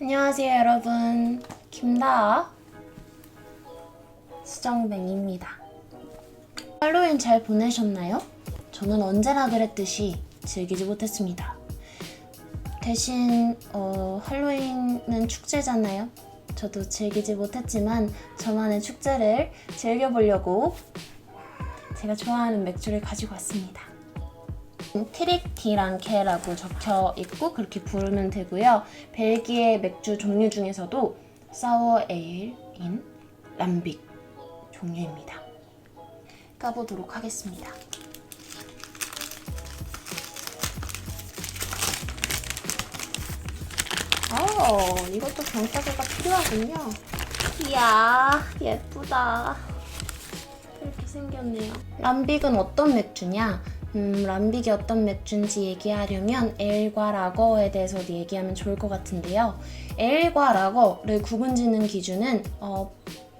안녕하세요 여러분. 김다아 수정뱅입니다. 할로윈 잘 보내셨나요? 저는 언제나 그랬듯이 즐기지 못했습니다. 대신 어, 할로윈은 축제잖아요. 저도 즐기지 못했지만 저만의 축제를 즐겨보려고 제가 좋아하는 맥주를 가지고 왔습니다 트릭티랑케라고 적혀 있고 그렇게 부르면 되고요. 벨기에 맥주 종류 중에서도 사워 에일인 람빅 종류입니다. 까보도록 하겠습니다. 어, 이것도 병따개가 필요하군요. 이야, 예쁘다. 이렇게 생겼네요. 람빅은 어떤 맥주냐? 음, 람빅이 어떤 맥주인지 얘기하려면 에일과 라거에 대해서 얘기하면 좋을 것 같은데요. 에일과 라거를 구분짓는 기준은 어,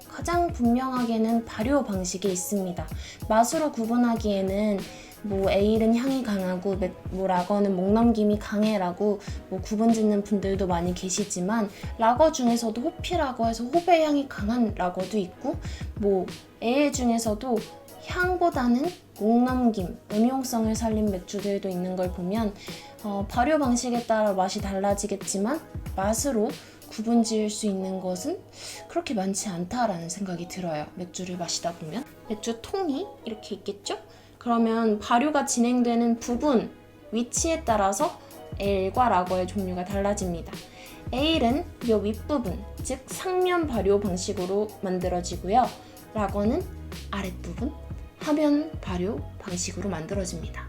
가장 분명하게는 발효 방식에 있습니다. 맛으로 구분하기에는 뭐 에일은 향이 강하고 맥- 뭐 라거는 목 넘김이 강해라고 뭐 구분짓는 분들도 많이 계시지만 라거 중에서도 호피라고 해서 호배 향이 강한 라거도 있고 뭐 에일 중에서도 향보다는 목 넘김, 음용성을 살린 맥주들도 있는 걸 보면 어, 발효 방식에 따라 맛이 달라지겠지만 맛으로 구분 지을 수 있는 것은 그렇게 많지 않다라는 생각이 들어요. 맥주를 마시다 보면 맥주 통이 이렇게 있겠죠? 그러면 발효가 진행되는 부분, 위치에 따라서 에일과 라거의 종류가 달라집니다. 에일은 요 윗부분, 즉 상면 발효 방식으로 만들어지고요. 라거는 아랫부분, 하면 발효 방식으로 만들어집니다.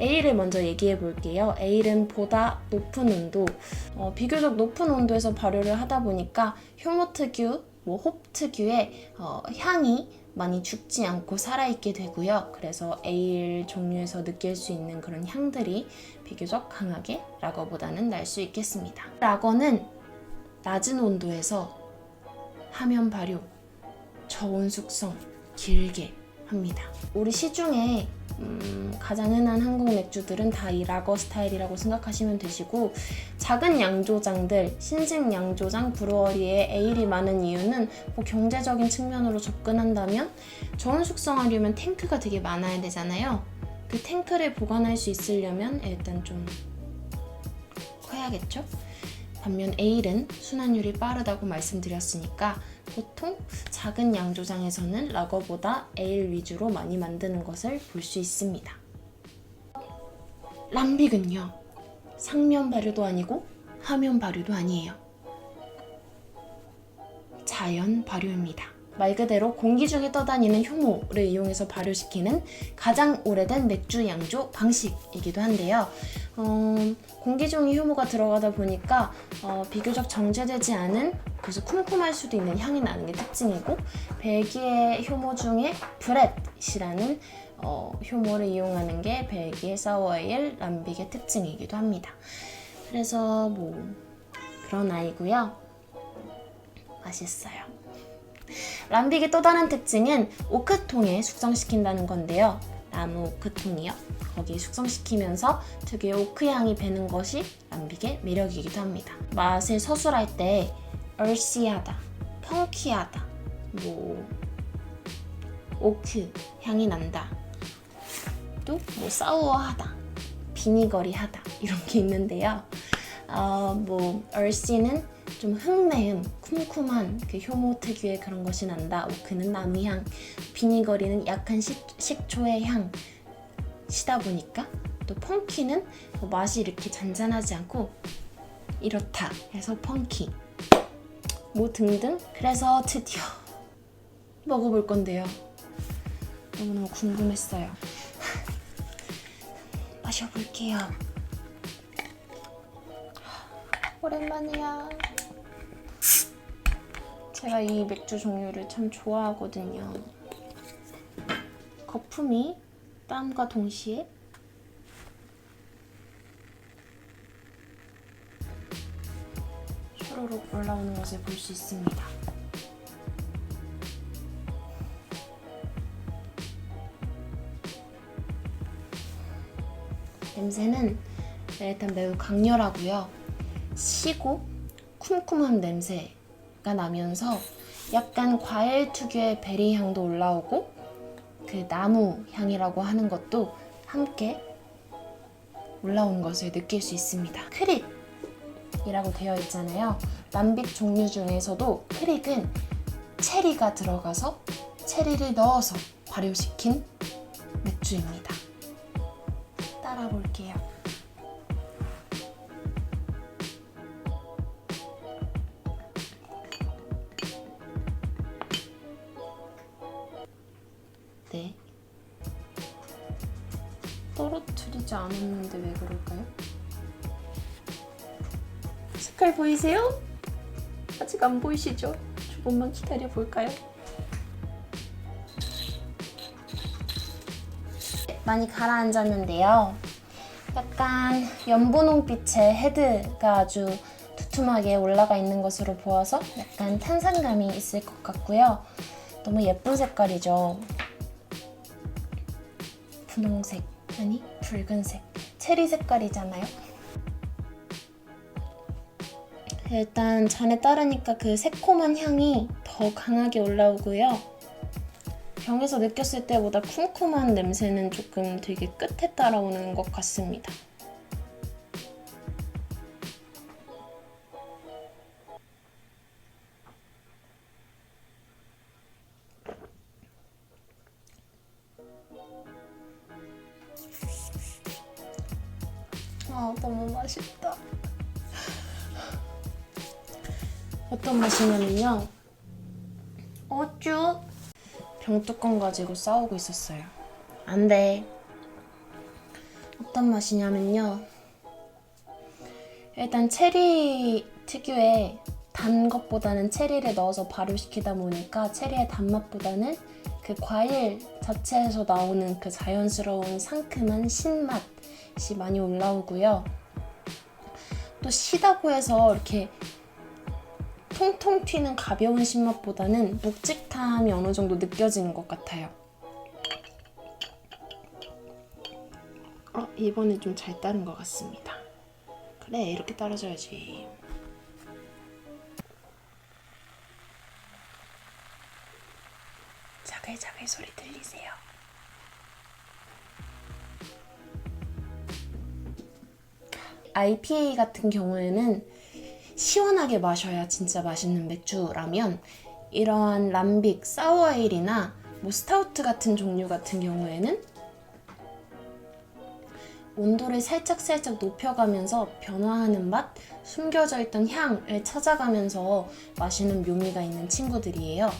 에일을 먼저 얘기해 볼게요. 에일은 보다 높은 온도, 어, 비교적 높은 온도에서 발효를 하다 보니까 효모 특유, 뭐 홉 특유의 어, 향이 많이 죽지 않고 살아있게 되고요. 그래서 에일 종류에서 느낄 수 있는 그런 향들이 비교적 강하게 라거보다는 날 수 있겠습니다. 라거는 낮은 온도에서 하면 발효, 저온 숙성 길게 합니다. 우리 시중에 음, 가장 흔한 한국 맥주들은 다 이 라거 스타일이라고 생각하시면 되시고 작은 양조장들, 신생 양조장 브루어리에 에일이 많은 이유는 뭐 경제적인 측면으로 접근한다면 저온 숙성하려면 탱크가 되게 많아야 되잖아요. 그 탱크를 보관할 수 있으려면 일단 좀 커야겠죠? 반면 에일은 순환율이 빠르다고 말씀드렸으니까 보통 작은 양조장에서는 라거보다 에일 위주로 많이 만드는 것을 볼 수 있습니다. 람빅은요, 상면 발효도 아니고 하면 발효도 아니에요. 자연 발효입니다. 말 그대로 공기 중에 떠다니는 효모를 이용해서 발효시키는 가장 오래된 맥주 양조 방식이기도 한데요. 어, 공기 중에 효모가 들어가다 보니까 어, 비교적 정제되지 않은 그래서 쿰쿰할 수도 있는 향이 나는 게 특징이고 벨기에 효모 중에 브렛이라는 어, 효모를 이용하는 게 벨기에 사워에일 람빅의 특징이기도 합니다. 그래서 뭐 그런 아이고요. 맛있어요. 람빅의 또 다른 특징은 오크통에 숙성시킨다는 건데요. 나무 오크통이요. 거기에 숙성시키면서 특유의 오크향이 배는 것이 람빅의 매력이기도 합니다. 맛을 서술할 때 얼씨하다, 펑키하다, 뭐 오크 향이 난다, 또뭐 사우어하다, 비니거리하다 이런 게 있는데요. 어, 뭐 얼씨는 좀 흙내음, 쿰쿰한 그 효모 특유의 그런 것이 난다. 오크는 나무향, 비니거리는 약한 식, 식초의 향. 시다 보니까 또 펑키는 뭐 맛이 이렇게 잔잔하지 않고 이렇다 해서 펑키. 뭐 등등? 그래서 드디어 먹어볼 건데요. 너무너무 궁금했어요. 마셔볼게요 오랜만이야 제가 이 맥주 종류를 참 좋아하거든요 거품이 땀과 동시에 쇼로록 올라오는 것을 볼 수 있습니다. 냄새는 일단 매우 강렬하고요. 시고 쿰쿰한 냄새가 나면서 약간 과일 특유의 베리 향도 올라오고 그 나무 향이라고 하는 것도 함께 올라온 것을 느낄 수 있습니다. 크릭이라고 되어 있잖아요. 람빅 종류 중에서도 크릭은 체리가 들어가서 체리를 넣어서 발효시킨 맥주입니다. 따라 볼게요. 떨어뜨리지 않았는데 왜 그럴까요? 색깔 보이세요? 아직 안 보이시죠? 조금만 기다려 볼까요? 많이 가라앉았는데요. 약간 연분홍빛의 헤드가 아주 두툼하게 올라가 있는 것으로 보아서 약간 탄산감이 있을 것 같고요. 너무 예쁜 색깔이죠. 분홍색 아니 붉은색 체리 색깔이잖아요. 일단 잔에 따르니까 그 새콤한 향이 더 강하게 올라오고요. 병에서 느꼈을 때보다 쿰쿰한 냄새는 조금 되게 끝에 따라오는 것 같습니다. 너무 맛있다. 어떤 맛이냐면요. 어쭈 병뚜껑 가지고 싸우고 있었어요. 안 돼. 어떤 맛이냐면요. 일단 체리 특유의 단 것보다는 체리를 넣어서 발효시키다 보니까 체리의 단맛보다는 그 과일 자체에서 나오는 그 자연스러운 상큼한 신맛 이 많이 올라오고요. 또 시다고 해서 이렇게 통통 튀는 가벼운 신맛보다는 묵직함이 어느 정도 느껴지는 것 같아요. 어, 이번에 좀 잘 따른 것 같습니다. 그래, 이렇게 따라줘야지. 자글자글 소리 들리세요? IPA 같은 경우에는 시원하게 마셔야 진짜 맛있는 맥주라면 이러한 람빅, 사워에일이나 뭐 스타우트 같은 종류 같은 경우에는 온도를 살짝살짝 높여가면서 변화하는 맛, 숨겨져 있던 향을 찾아가면서 마시는 묘미가 있는 친구들이에요.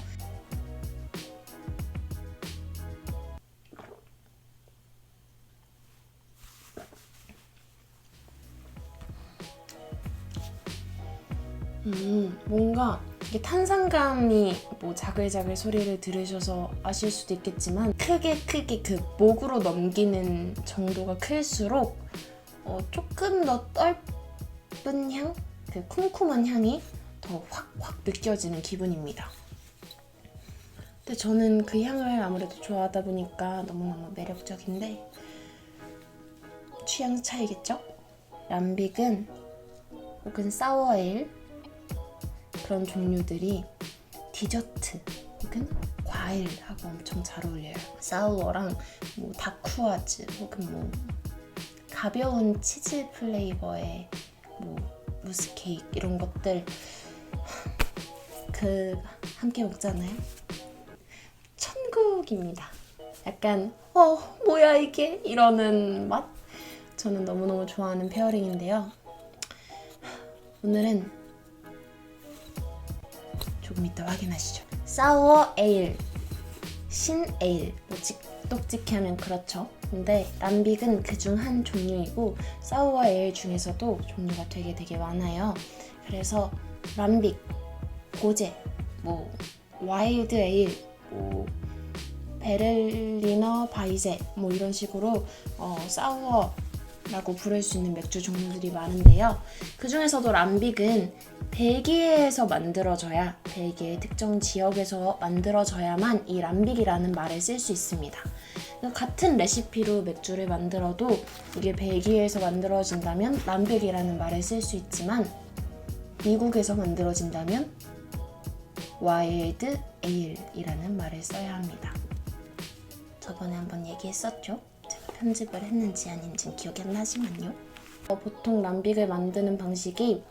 음, 뭔가 이게 탄산감이 뭐 자글자글 소리를 들으셔서 아실 수도 있겠지만 크게 크게 그 목으로 넘기는 정도가 클수록 어, 조금 더 떫은 향, 그 쿰쿰한 향이 더 확확 느껴지는 기분입니다. 근데 저는 그 향을 아무래도 좋아하다 보니까 너무너무 매력적인데 취향 차이겠죠? 람빅은 혹은 사워에일 그런 종류들이 디저트 혹은 과일하고 엄청 잘 어울려요. 사우어랑 뭐 다쿠아즈 혹은 뭐 가벼운 치즈 플레이버의 뭐 무스 케이크 이런 것들 그 함께 먹잖아요. 천국입니다. 약간 어 뭐야 이게 이러는 맛. 저는 너무너무 좋아하는 페어링인데요. 오늘은 조금 이따 확인하시죠. 사워 에일, 신 에일, 뭐 직, 똑직히 하면 그렇죠. 근데 람빅은 그 중 한 종류이고 사워 에일 중에서도 종류가 되게 되게 많아요. 그래서 람빅, 고제, 뭐 와일드 에일, 뭐 베를리너 바이제 뭐 이런 식으로 어, 사워라고 부를 수 있는 맥주 종류들이 많은데요. 그 중에서도 람빅은 벨기에에서 만들어져야 벨기에 특정 지역에서 만들어져야만 이 람빅이라는 말을 쓸 수 있습니다. 그러니까 같은 레시피로 맥주를 만들어도 이게 벨기에에서 만들어진다면 람빅이라는 말을 쓸 수 있지만 미국에서 만들어진다면 와일드 에일이라는 말을 써야 합니다. 저번에 한번 얘기했었죠? 제가 편집을 했는지 아닌지 기억이 안 나지만요. 어, 보통 람빅을 만드는 방식이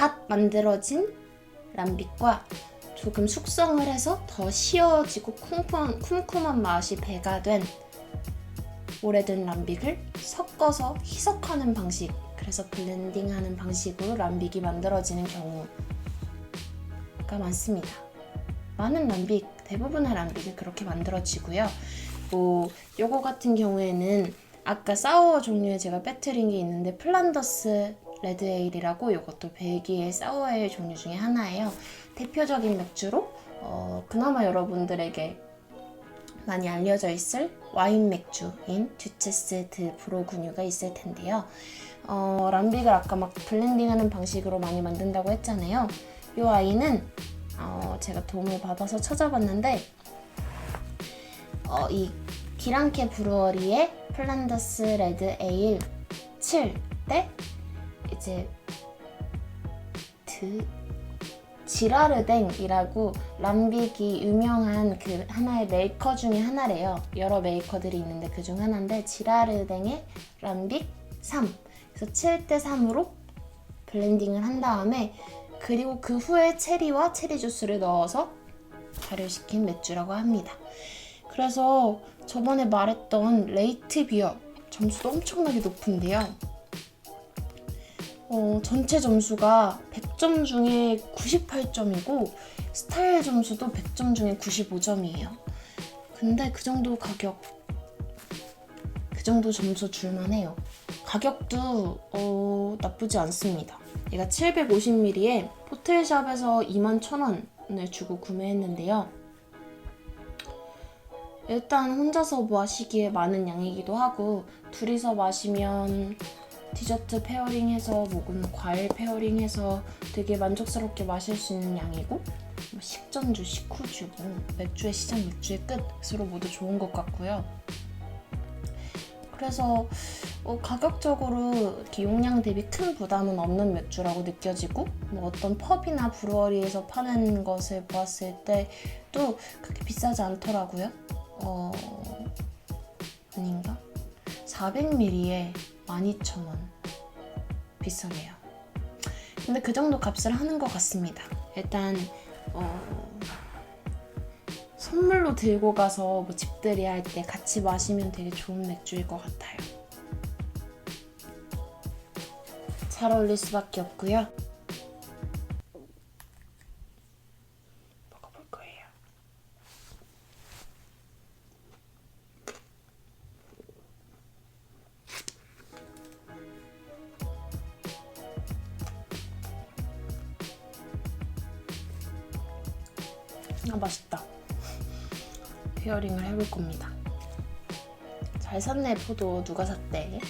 갓 만들어진 람빅과 조금 숙성을 해서 더 시어지고 쿰쿰한, 쿰쿰한 맛이 배가 된 오래된 람빅을 섞어서 희석하는 방식 그래서 블렌딩하는 방식으로 람빅이 만들어지는 경우가 많습니다. 많은 람빅, 대부분의 람빅이 그렇게 만들어지고요. 뭐 요거 같은 경우에는 아까 사워 종류의 제가 빼뜨린 게 있는데 플란더스 레드 에일이라고 이것도 벨기에 사워 에일 종류 중에 하나예요. 대표적인 맥주로 어, 그나마 여러분들에게 많이 알려져 있을 와인 맥주인 듀체스 드 브로그뉴가 있을 텐데요. 어, 람빅을 아까 막 블렌딩하는 방식으로 많이 만든다고 했잖아요. 이 아이는 어, 제가 도움을 받아서 찾아봤는데 어, 이 기랑케 브루어리의 플란더스 레드 에일 7대 이제 드 지라르댕이라고 람빅이 유명한 그 하나의 메이커 중에 하나래요. 여러 메이커들이 있는데 그 중 하나인데 지라르댕의 람빅 3. 그래서 7대 3으로 블렌딩을 한 다음에 그리고 그 후에 체리와 체리 주스를 넣어서 발효시킨 맥주라고 합니다. 그래서 저번에 말했던 레이트 비어 점수도 엄청나게 높은데요. 어, 전체 점수가 100점 중에 98점이고 스타일 점수도 100점 중에 95점이에요. 근데 그 정도 가격, 그 정도 점수 줄만 해요. 가격도 어, 나쁘지 않습니다. 얘가 750ml에 포틀샵에서 21,000원을 주고 구매했는데요. 일단 혼자서 마시기에 많은 양이기도 하고 둘이서 마시면 디저트 페어링해서 먹으면 과일 페어링해서 되게 만족스럽게 마실 수 있는 양이고 뭐 식전주, 식후주, 뭐 맥주의 시작, 맥주의 끝으로 모두 좋은 것 같고요. 그래서 어, 가격적으로 용량 대비 큰 부담은 없는 맥주라고 느껴지고 뭐 어떤 펍이나 브루어리에서 파는 것을 보았을 때도 그렇게 비싸지 않더라고요. 어, 아닌가? 400ml에 12,000원. 비싸네요. 근데 그 정도 값을 하는 것 같습니다. 일단 어, 선물로 들고 가서 뭐 집들이 할 때 같이 마시면 되게 좋은 맥주일 것 같아요. 잘 어울릴 수밖에 없고요. 맛있다. 페어링을 해볼 겁니다. 잘 샀네 포도 누가 샀대?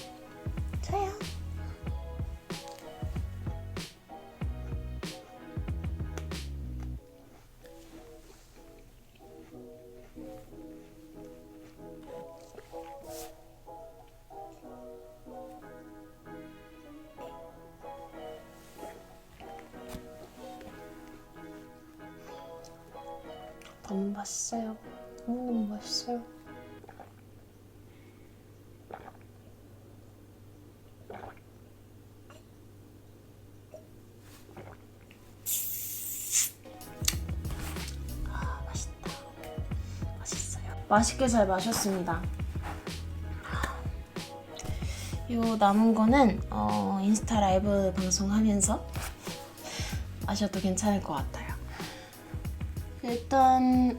맛있어요. 너무너무 맛있어요. 아, 맛있다. 맛있어요. 맛있게 잘 마셨습니다. 요 남은 거는 어, 인스타 라이브 방송하면서 마셔도 괜찮을 것 같아요. 일단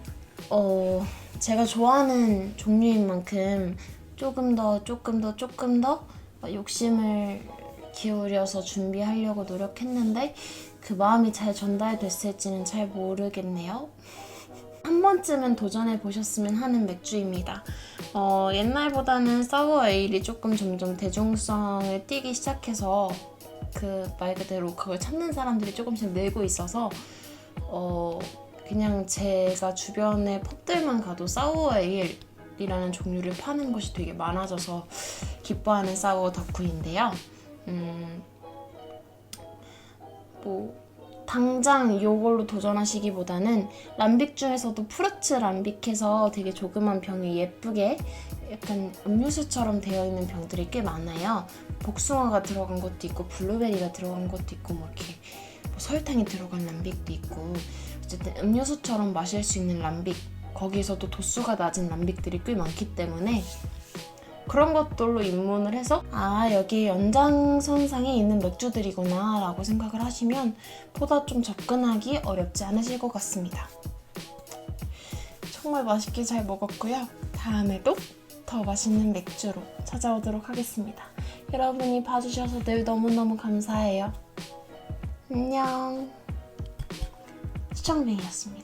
어 제가 좋아하는 종류인 만큼 조금 더 조금 더 조금 더 욕심을 기울여서 준비하려고 노력했는데 그 마음이 잘 전달됐을지는 잘 모르겠네요. 한 번쯤은 도전해 보셨으면 하는 맥주입니다. 어, 옛날보다는 사워 에일이 조금 점점 대중성을 띠기 시작해서 그 말 그대로 그걸 찾는 사람들이 조금씩 늘고 있어서 어, 그냥 제가 주변에 펍들만 가도 사워 에일이라는 종류를 파는 곳이 되게 많아져서 기뻐하는 사워 덕후인데요. 음, 뭐 당장 이걸로 도전하시기보다는 람빅 중에서도 프루츠 람빅해서 되게 조그만 병에 예쁘게 약간 음료수처럼 되어 있는 병들이 꽤 많아요. 복숭아가 들어간 것도 있고 블루베리가 들어간 것도 있고 뭐 이렇게 뭐 설탕이 들어간 람빅도 있고 어쨌든 음료수처럼 마실 수 있는 람빅 거기서도 도수가 낮은 람빅들이 꽤 많기 때문에 그런 것들로 입문을 해서 아 여기 연장선상에 있는 맥주들이구나 라고 생각을 하시면 보다 좀 접근하기 어렵지 않으실 것 같습니다. 정말 맛있게 잘 먹었고요. 다음에도 더 맛있는 맥주로 찾아오도록 하겠습니다. 여러분이 봐주셔서 늘 너무너무 감사해요. 안녕. 수정뱅이였습니다.